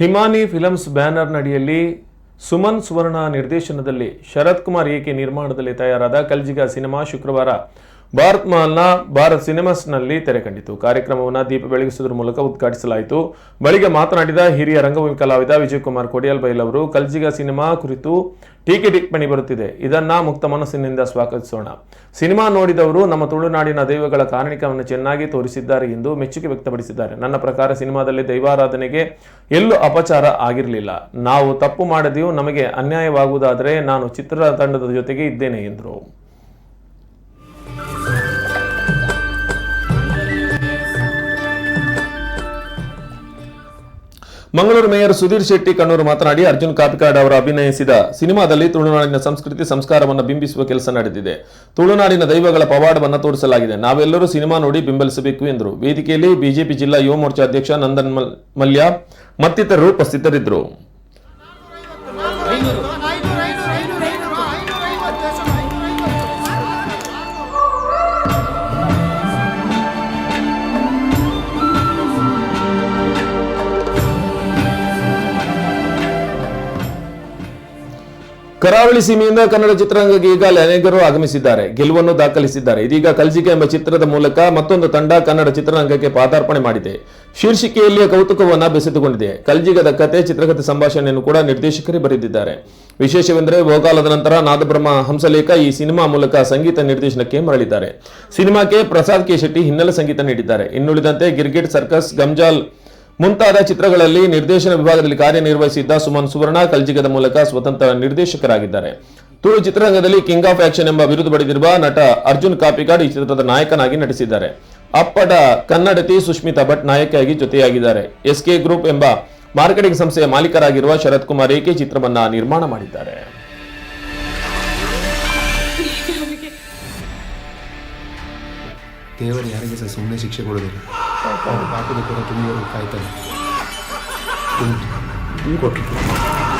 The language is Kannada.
ಹಿಮಾನಿ ಫಿಲಮ್ಸ್ ಬ್ಯಾನರ್ನಡಿಯಲ್ಲಿ ಸುಮನ್ ಸುವರ್ಣ ನಿರ್ದೇಶನದಲ್ಲಿ ಶರತ್ ಕುಮಾರ್ ಏಕೆ ನಿರ್ಮಾಣದಲ್ಲಿ ತಯಾರಾದ ಕಲ್ಜಿಗ ಸಿನಿಮಾ ಶುಕ್ರವಾರ. ಭಾರತ್ ಮಹಲ್ನ ಭಾರತ್ ಸಿನಿಮಾಸ್ನಲ್ಲಿ ತೆರೆ ಕಂಡಿತು. ಕಾರ್ಯಕ್ರಮವನ್ನು ದೀಪ ಬೆಳಗಿಸುವುದರ ಮೂಲಕ ಉದ್ಘಾಟಿಸಲಾಯಿತು. ಬಳಿಕ ಮಾತನಾಡಿದ ಹಿರಿಯ ರಂಗಭೂಮಿ ಕಲಾವಿದ ವಿಜಯಕುಮಾರ್ ಕೊಡಿಯಲ್ ಬೈಲ್ ಅವರು, ಕಲ್ಜಿಗ ಸಿನಿಮಾ ಕುರಿತು ಟೀಕೆ ಟಿಪ್ಪಣಿ ಬರುತ್ತಿದೆ. ಇದನ್ನ ಮುಕ್ತ ಮನಸ್ಸಿನಿಂದ ಸ್ವಾಗತಿಸೋಣ. ಸಿನಿಮಾ ನೋಡಿದವರು ನಮ್ಮ ತುಳುನಾಡಿನ ದೈವಗಳ ಕಾರಣಿಕವನ್ನು ಚೆನ್ನಾಗಿ ತೋರಿಸಿದ್ದಾರೆ ಎಂದು ಮೆಚ್ಚುಗೆ ವ್ಯಕ್ತಪಡಿಸಿದ್ದಾರೆ. ನನ್ನ ಪ್ರಕಾರ ಸಿನಿಮಾದಲ್ಲಿ ದೈವಾರಾಧನೆಗೆ ಎಲ್ಲೂ ಅಪಚಾರ ಆಗಿರಲಿಲ್ಲ. ನಾವು ತಪ್ಪು ಮಾಡದೆಯೂ ನಮಗೆ ಅನ್ಯಾಯವಾಗುವುದಾದರೆ ನಾನು ಚಿತ್ರತಂಡದ ಜೊತೆಗೆ ಇದ್ದೇನೆ, ಎಂದರು. ಮಂಗಳೂರು ಮೇಯರ್ ಸುಧೀರ್ ಶೆಟ್ಟಿ ಕಣ್ಣೂರು ಮಾತನಾಡಿ, ಅರ್ಜುನ್ ಕಾಪಿಕಾಡ್ ಅವರು ಅಭಿನಯಿಸಿದ ಸಿನಿಮಾದಲ್ಲಿ ತುಳುನಾಡಿನ ಸಂಸ್ಕೃತಿ ಸಂಸ್ಕಾರವನ್ನು ಬಿಂಬಿಸುವ ಕೆಲಸ ನಡೆದಿದೆ. ತುಳುನಾಡಿನ ದೈವಗಳ ಪವಾಡವನ್ನು ತೋರಿಸಲಾಗಿದೆ. ನಾವೆಲ್ಲರೂ ಸಿನಿಮಾ ನೋಡಿ ಬೆಂಬಲಿಸಬೇಕು ಎಂದರು. ವೇದಿಕೆಯಲ್ಲಿ ಬಿಜೆಪಿ ಜಿಲ್ಲಾ ಯುವ ಮೋರ್ಚಾ ಅಧ್ಯಕ್ಷ ನಂದನ್ ಮಲ್- ಮಲ್ಯ ಮತ್ತಿತರರು ಉಪಸ್ಥಿತರಿದ್ದರು. ಕರಾವಳಿ ಸೀಮೆಯಿಂದ ಕನ್ನಡ ಚಿತ್ರರಂಗಕ್ಕೆ ಈಗಾಗಲೇ ಅನೇಕರು ಆಗಮಿಸಿದ್ದಾರೆ, ಗೆಲುವನ್ನು ದಾಖಲಿಸಿದ್ದಾರೆ. ಇದೀಗ ಕಲ್ಜಿಕೆ ಎಂಬ ಚಿತ್ರದ ಮೂಲಕ ಮತ್ತೊಂದು ತಂಡ ಕನ್ನಡ ಚಿತ್ರರಂಗಕ್ಕೆ ಪಾದಾರ್ಪಣೆ ಮಾಡಿದೆ. ಶೀರ್ಷಿಕೆಯಲ್ಲಿಯ ಕೌತುಕವನ್ನ ಬೆಸೆದುಕೊಂಡಿದೆ. ಕಲ್ಜಿಗದ ಕತೆ ಚಿತ್ರಕಥೆ ಸಂಭಾಷಣೆಯನ್ನು ಕೂಡ ನಿರ್ದೇಶಕರೇ ಬರೆದಿದ್ದಾರೆ. ವಿಶೇಷವೆಂದರೆ ಬಹುಕಾಲದ ನಂತರ ನಾದಬ್ರಹ್ಮ ಹಂಸಲೇಖ ಈ ಸಿನಿಮಾ ಮೂಲಕ ಸಂಗೀತ ನಿರ್ದೇಶನಕ್ಕೆ ಮರಳಿದ್ದಾರೆ. ಸಿನಿಮಾಕ್ಕೆ ಪ್ರಸಾದ್ ಕೆ ಶೆಟ್ಟಿ ಹಿನ್ನೆಲೆ ಸಂಗೀತ ನೀಡಿದ್ದಾರೆ. ಇನ್ನುಳಿದಂತೆ ಗಿರ್ಗಿಟ್ ಸರ್ಕಸ್, ಗಂಜಾಲ್ ಮುಂತಾದ ಚಿತ್ರಗಳಲ್ಲಿ ನಿರ್ದೇಶನ ವಿಭಾಗದಲ್ಲಿ ಕಾರ್ಯನಿರ್ವಹಿಸಿದ್ದ ಸುಮನ್ ಸುವರ್ಣ ಕಲ್ಜಿಗದ ಮೂಲಕ ಸ್ವತಂತ್ರ ನಿರ್ದೇಶಕರಾಗಿದ್ದಾರೆ. ತುಳು ಚಿತ್ರರಂಗದಲ್ಲಿ ಕಿಂಗ್ ಆಫ್ ಆಕ್ಷನ್ ಎಂಬ ಬಿರುದು ಪಡೆದಿರುವ ನಟ ಅರ್ಜುನ್ ಕಾಪಿಕಾಡ್ ಈ ಚಿತ್ರದ ನಾಯಕನಾಗಿ ನಟಿಸಿದ್ದಾರೆ. ಅಪ್ಪಟ ಕನ್ನಡತಿ ಸುಷ್ಮಿತಾ ಭಟ್ ನಾಯಕಿಯಾಗಿ ಜೊತೆಯಾಗಿದ್ದಾರೆ. ಎಸ್ಕೆ ಗ್ರೂಪ್ ಎಂಬ ಮಾರ್ಕೆಟಿಂಗ್ ಸಂಸ್ಥೆಯ ಮಾಲೀಕರಾಗಿರುವ ಶರತ್ ಕುಮಾರ್ ಏಕೆ ಚಿತ್ರವನ್ನ ನಿರ್ಮಾಣ ಮಾಡಿದ್ದಾರೆ? ದೇವರು ಯಾರಿಗೆ ಸಹ ಸುಮ್ಮನೆ ಶಿಕ್ಷೆ ಕೊಡೋದಿಲ್ಲ. ಪಾಪದ ಕೂಡ ತುಳಿಯೋರು ಕಾಯ್ತಾರೆ. ಕೊಟ್ಟರು